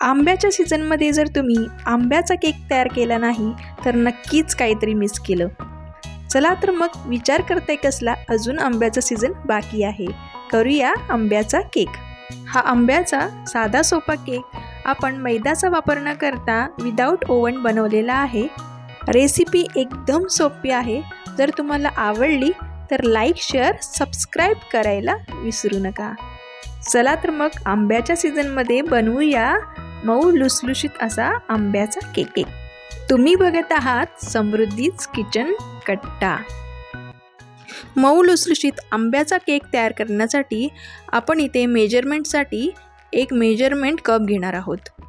आंब्याच्या सीझनमध्ये जर तुम्ही आंब्याचा केक तयार केला नाही तर नक्कीच काहीतरी मिस केलं. चला तर मग विचार करताय कसला अजून आंब्याचा सीझन बाकी आहे. करूया आंब्याचा केक. हा आंब्याचा साधा सोपा केक आपण मैद्याचा वापर न करता विदाऊट ओव्हन बनवलेला आहे. रेसिपी एकदम सोपी आहे. जर तुम्हाला आवडली तर लाईक शेअर सबस्क्राईब करायला विसरू नका. चला तर मग आंब्याच्या सीझनमध्ये बनवूया मऊ लुसलुशीत असा आंब्याचा केक. तुम्ही बघत आहात समृद्धीच किचन कट्टा. मऊ लुसलुशीत आंब्याचा केक तयार करण्यासाठी आपण इथे मेजरमेंटसाठी एक मेजरमेंट कप घेणार आहोत.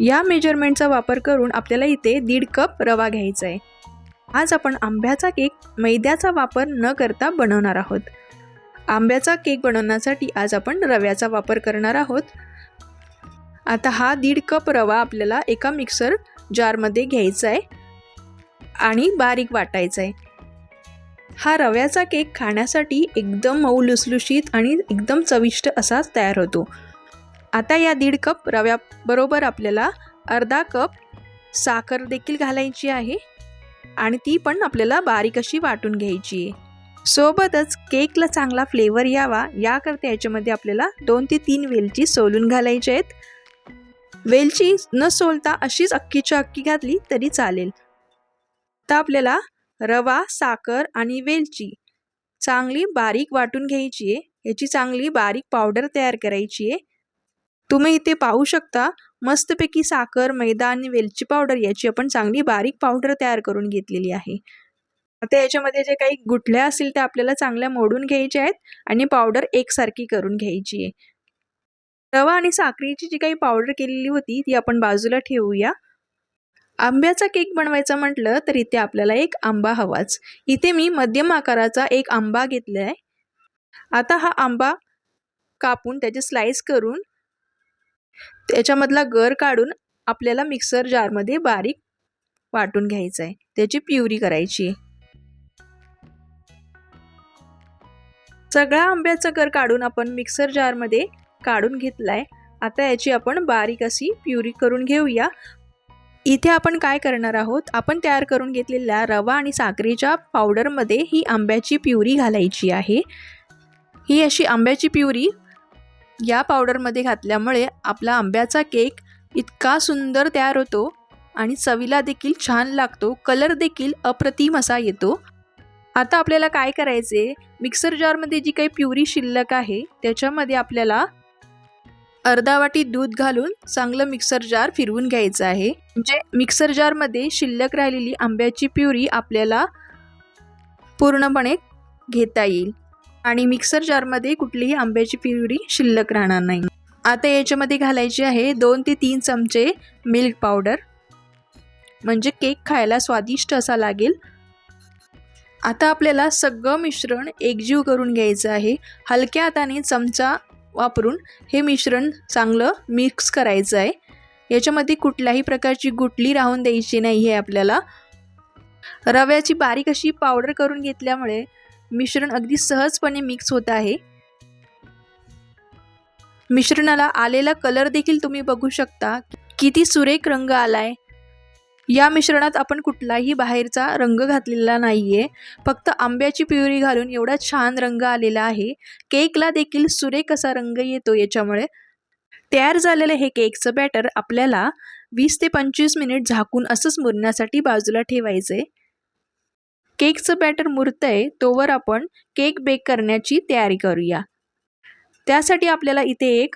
या मेजरमेंटचा वापर करून आपल्याला इथे दीड कप रवा घ्यायचा आहे आज आपण आंब्याचा केक मैद्याचा वापर न करता बनवणार आहोत. आंब्याचा केक बनवण्यासाठी आज आपण रव्याचा वापर करणार आहोत. आता हा दीड कप रवा आपल्याला एका मिक्सर जारमध्ये घ्यायचा आहे आणि बारीक वाटायचा आहे. हा रव्याचा केक खाण्यासाठी एकदम मऊ लुसलुशीत आणि एकदम चविष्ट असाच तयार होतो. आता या दीड कप रव्याबरोबर आपल्याला अर्धा कप साखर देखील घालायची आहे आणि ती पण आपल्याला बारीक अशी वाटून घ्यायची आहे. सोबतच केकला चांगला फ्लेवर यावा याकरता याच्यामध्ये आपल्याला दोन ते तीन वेलची सोलून घालायचे आहेत. वेलची न सोलता अशीच अख्खीच्या अक्की घातली तरी चालेल. तर आपल्याला रवा साखर आणि वेलची चांगली बारीक वाटून घ्यायची आहे. याची चांगली बारीक पावडर तयार करायची आहे. तुम्ही इथे पाहू शकता मस्तपैकी साखर मैदा आणि वेलची पावडर याची आपण चांगली बारीक पावडर तयार करून घेतलेली आहे. आता याच्यामध्ये जे काही गुठल्या असतील त्या आपल्याला चांगल्या मोडून घ्यायच्या आहेत आणि पावडर एकसारखी करून घ्यायची आहे. रवा आणि साखरेची जी काही पावडर केलेली होती ती आपण बाजूला ठेवूया. आंब्याचा केक बनवायचा म्हटलं तर इथे आपल्याला एक आंबा हवाच. इथे मी मध्यम आकाराचा एक आंबा घेतला आहे आता हा आंबा कापून त्याचे स्लाइस करून त्याच्यामधला गर काढून आपल्याला मिक्सर जारमध्ये बारीक वाटून घ्यायचं आहे त्याची प्युरी करायची. सगळ्या आंब्याचा गर काढून आपण मिक्सर जारमध्ये काढून घेतलाय. आता याची आपण बारीक अशी प्युरी करून घेऊया. इथे आपण काय करणार आहोत? आपण तयार करून घेतलेल्या रवा आणि साखरेच्या पावडरमध्ये ही आंब्याची प्युरी घालायची आहे. ही अशी आंब्याची प्युरी या पावडरमध्ये घातल्यामुळे आपला आंब्याचा केक इतका सुंदर तयार होतो आणि चवीला देखील छान लागतो. कलर देखील अप्रतिम असा येतो. आता आपल्याला काय करायचे मिक्सर जारमध्ये जी काही प्युरी शिल्लक आहे त्याच्यामध्ये आपल्याला अर्धा वाटी दूध घालून चांगलं मिक्सर जार फिरवून घ्यायचं आहे. म्हणजे मिक्सर जारमध्ये शिल्लक राहिलेली आंब्याची प्युरी आपल्याला पूर्णपणे घेता येईल. आणि मिक्सर जारमध्ये कुठलीही आंब्याची प्युरी शिल्लक राहणार नाही. आता याच्यामध्ये घालायची आहे दोन ते तीन चमचे मिल्क पावडर. म्हणजे केक खायला स्वादिष्ट असा लागेल. आता आपल्याला सगळं मिश्रण एकजीव करून घ्यायचं आहे. हलक्या हाताने चमचा वापरून हे मिश्रण चांगलं मिक्स करायचं आहे. याच्यामध्ये कुठल्याही प्रकारची गुटली राहून द्यायची नाही आहे आपल्याला. रव्याची बारीक अशी पावडर करून घेतल्यामुळे मिश्रण अगदी सहजपणे मिक्स होत आहे. मिश्रणाला आलेला कलर देखील तुम्ही बघू शकता. किती सुरेख रंग आलाय. या मिश्रणात आपण कुठलाही बाहेरचा रंग घातलेला नाही आहे फक्त आंब्याची प्युरी घालून एवढा छान रंग आलेला आहे. केकला देखील सुरेख असा रंग येतो याच्यामुळे. तयार झालेलं हे केकचं बॅटर आपल्याला वीस ते पंचवीस मिनिट झाकून असंच मुरण्यासाठी बाजूला ठेवायचं आहे केकचं बॅटर मुरतं आहे तोवर आपण केक बेक करण्याची तयारी करूया. त्यासाठी आपल्याला इथे एक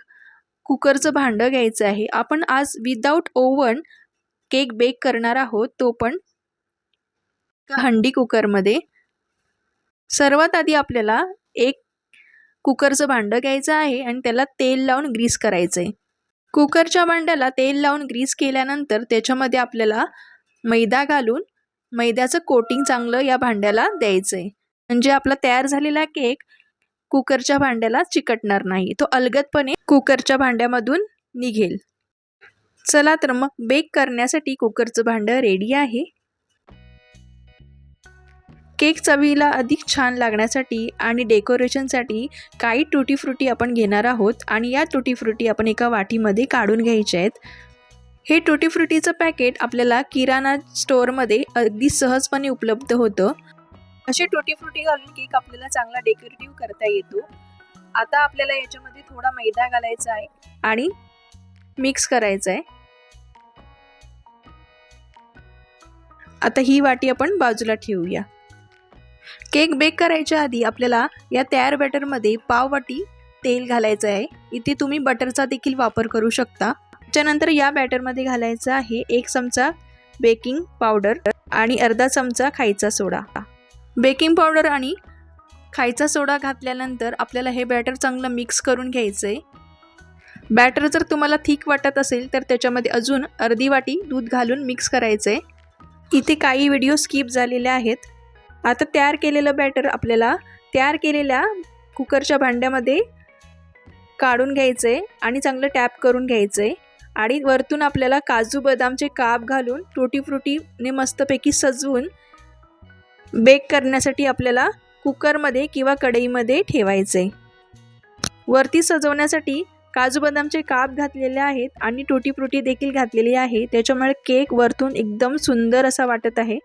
कुकरचं भांडं घ्यायचं आहे. आपण आज विदाऊट ओव्हन केक बेक करणार आहोत तो पण हंडी कुकरमध्ये. सर्वात आधी आपल्याला एक कुकरचं भांडं घ्यायचं आहे आणि त्याला तेल लावून ग्रीस करायचं आहे कुकरच्या भांड्याला तेल लावून ग्रीस केल्यानंतर त्याच्यामध्ये आपल्याला मैदा घालून मैद्याचं कोटिंग चांगलं या भांड्याला द्यायचं आहे म्हणजे आपला तयार झालेला केक कुकरच्या भांड्याला चिकटणार नाही तो अलगदपणे कुकरच्या भांड्यामधून निघेल. चला तर मग बेक करण्यासाठी कुकरचं भांडं रेडी आहे. केक चवीला अधिक छान लागण्यासाठी आणि डेकोरेशनसाठी काही टुटी फ्रुटी आपण घेणार आहोत आणि या टुटी फ्रुटी आपण एका वाटीमध्ये काढून घ्यायच्या आहेत. हे टुटी फ्रुटीचं पॅकेट आपल्याला किराणा स्टोअरमध्ये अगदी सहजपणे उपलब्ध होतं. असे टुटी फ्रुटी घालून केक आपल्याला चांगला डेकोरेटिव्ह करता येतो. आता आपल्याला याच्यामध्ये थोडा मैदा घालायचा आहे आणि मिक्स करायचं आहे आता ही वाटी आपण बाजूला ठेवूया. केक बेक करायच्या आधी आपल्याला या तयार बॅटरमध्ये पाववाटी तेल घालायचं आहे. इथे तुम्ही बटरचा देखील वापर करू शकता. त्याच्यानंतर या बॅटरमध्ये घालायचं आहे एक चमचा बेकिंग पावडर आणि अर्धा चमचा खायचा सोडा. बेकिंग पावडर आणि खायचा सोडा घातल्यानंतर आपल्याला हे बॅटर चांगलं मिक्स करून घ्यायचं आहे बॅटर जर तुम्हाला थिक वाटत असेल तर त्याच्यामध्ये अजून अर्धी वाटी दूध घालून मिक्स करायचं आहे इथे काही व्हिडिओ स्किप झालेले आहेत. आता तयार केलेलं बॅटर आपल्याला तयार केलेल्या कुकरच्या भांड्यामध्ये काढून घ्यायचं आहे आणि चांगलं टॅप करून घ्यायचं आहे आणि वरतून आपल्याला काजू बदामचे काप घालून टोटी फ्रुटीने मस्तपैकी सजवून बेक करण्यासाठी आपल्याला कुकरमध्ये किंवा कढईमध्ये ठेवायचं आहे वरती सजवण्यासाठी काजू बदामचे काप घातलेले आहेत आणि टोटी फ्रुटी देखील घातलेली आहे. त्याच्यामुळे केक वरतून एकदम सुंदर असा वाटत आहे.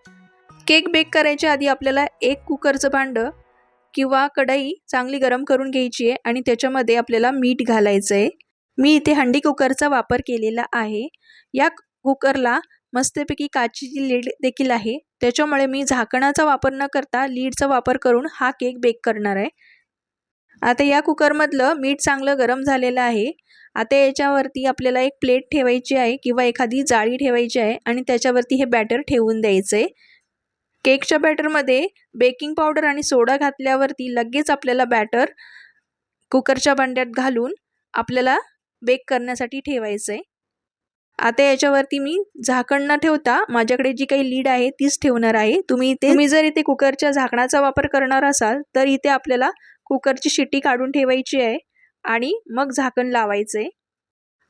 केक बेक करायच्या आधी आपल्याला एक कुकरचं भांडं किंवा कढई चांगली गरम करून घ्यायची आहे आणि त्याच्यामध्ये आपल्याला मीठ घालायचं आहे मी इथे हंडी कुकरचा वापर केलेला आहे. या कुकरला मस्तपैकी काचीची लीड देखील आहे. त्याच्यामुळे मी झाकणाचा वापर न करता लीडचा वापर करून हा केक बेक करणार आहे. आता या कुकरमधलं मीठ चांगलं गरम झालेलं आहे. आता याच्यावरती आपल्याला एक प्लेट ठेवायची आहे किंवा एखादी जाळी ठेवायची आहे आणि त्याच्यावरती हे बॅटर ठेवून द्यायचं आहे केकच्या बॅटरमध्ये बेकिंग पावडर आणि सोडा घातल्यावरती लगेच आपल्याला बॅटर कुकरच्या भांड्यात घालून आपल्याला बेक करण्यासाठी ठेवायचं आहे आता याच्यावरती मी झाकण न ठेवता माझ्याकडे जी काही लीड आहे तीच ठेवणार आहे. तुम्ही इथे तुम्ही जर इथे कुकरच्या झाकणाचा वापर करणार असाल तर इथे आपल्याला कुकरची शिट्टी काढून ठेवायची आहे आणि मग झाकण लावायचं आहे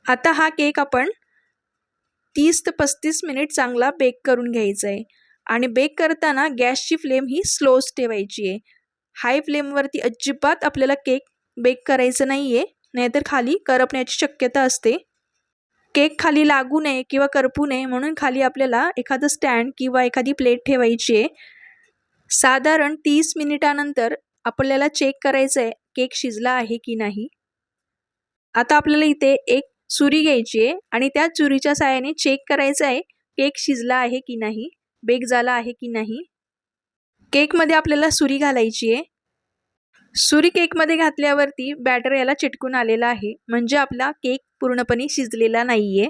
आता हा केक आपण तीस ते पस्तीस मिनिट चांगला बेक करून घ्यायचा आहे आणि बेक करताना गॅसची फ्लेम ही स्लोच ठेवायची आहे. हाय फ्लेमवरती अजिबात आपल्याला केक बेक करायचं नाही आहे नाहीतर खाली करपण्याची शक्यता असते. केक खाली लागू नये किंवा करपू नये म्हणून खाली आपल्याला एखादं स्टँड किंवा एखादी प्लेट ठेवायची आहे. साधारण तीस मिनिटानंतर आपल्याला चेक करायचं आहे केक शिजला आहे की नाही? आता आपल्याला इथे एक सुरी घ्यायची आहे आणि त्या चुरीच्या साहाय्याने चेक करायचं आहे केक शिजला आहे की नाही? बेक झाला आहे की नाही? केकमध्ये आपल्याला सुरी घालायची आहे. सुरी केकमध्ये घातल्यावरती बॅटर याला चिटकून आलेला आहे म्हणजे आपला केक पूर्णपणे शिजलेला नाही आहे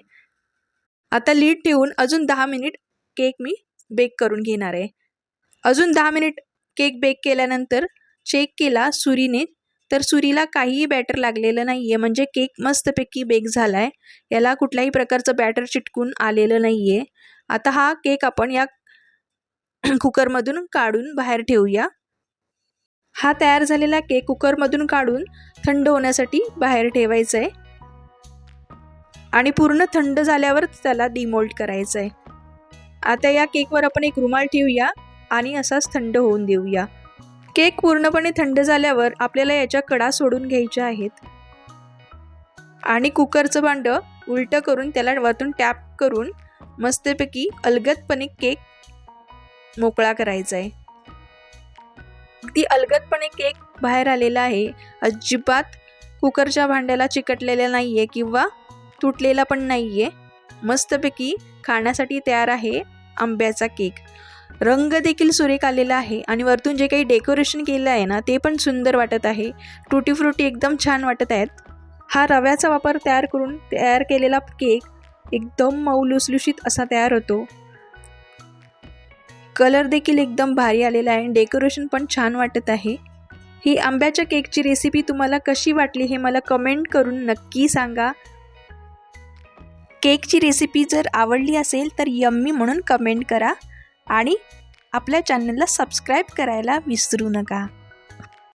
आता लीड ठेवून अजून दहा मिनिट केक मी बेक करून घेणार आहे. अजून दहा मिनिट केक बेक केल्यानंतर चेक केला सुरीने तर सुरीला काहीही बॅटर लागलेलं नाही आहे म्हणजे केक मस्तपैकी बेक झाला आहे याला कुठल्याही प्रकारचं बॅटर चिटकून आलेलं नाही आहे आता हा केक आपण या कुकरमधून काढून बाहेर ठेवूया. हा तयार झालेला केक कुकरमधून काढून थंड होण्यासाठी बाहेर ठेवायचा आहे आणि पूर्ण थंड झाल्यावर त्याला डिमोल्ड करायचं आहे आता या केकवर आपण एक रुमाल ठेवूया आणि असाच थंड होऊन देऊया. केक पूर्णपणे थंड झाल्यावर आपल्याला याच्या कडा सोडून घ्यायच्या आहेत. आणि कुकरचं भांडं उलटं करून त्याला वरतून टॅप करून मस्तपैकी अलगदपणे केक मोकळा करायचा आहे. अगदी अलगदपणे केक बाहेर आलेला आहे. अजिबात कुकरच्या भांड्याला चिकटलेला नाही आहे किंवा तुटलेला पण नाही आहे मस्तपैकी खाण्यासाठी तयार आहे आंब्याचा केक. रंग देखील सुरेख आलेला आहे आणि वरतून जे काही डेकोरेशन केलं आहे ना ते पण सुंदर वाटत आहे. टुटी फ्रुटी एकदम छान वाटत आहेत. हा रव्याचा वापर तयार करून तयार केलेला केक एकदम मऊ लुसलुशीत असा तयार होतो. कलर देखील एकदम भारी आलेला आहे डेकोरेशन पण छान वाटत आहे. ही आंब्याच्या केकची रेसिपी तुम्हाला कशी वाटली हे मला कमेंट करून नक्की सांगा. केकची रेसिपी जर आवडली असेल तर यम्मी म्हणून कमेंट करा. आणि आपल्या चॅनलला सबस्क्राईब करायला विसरू नका.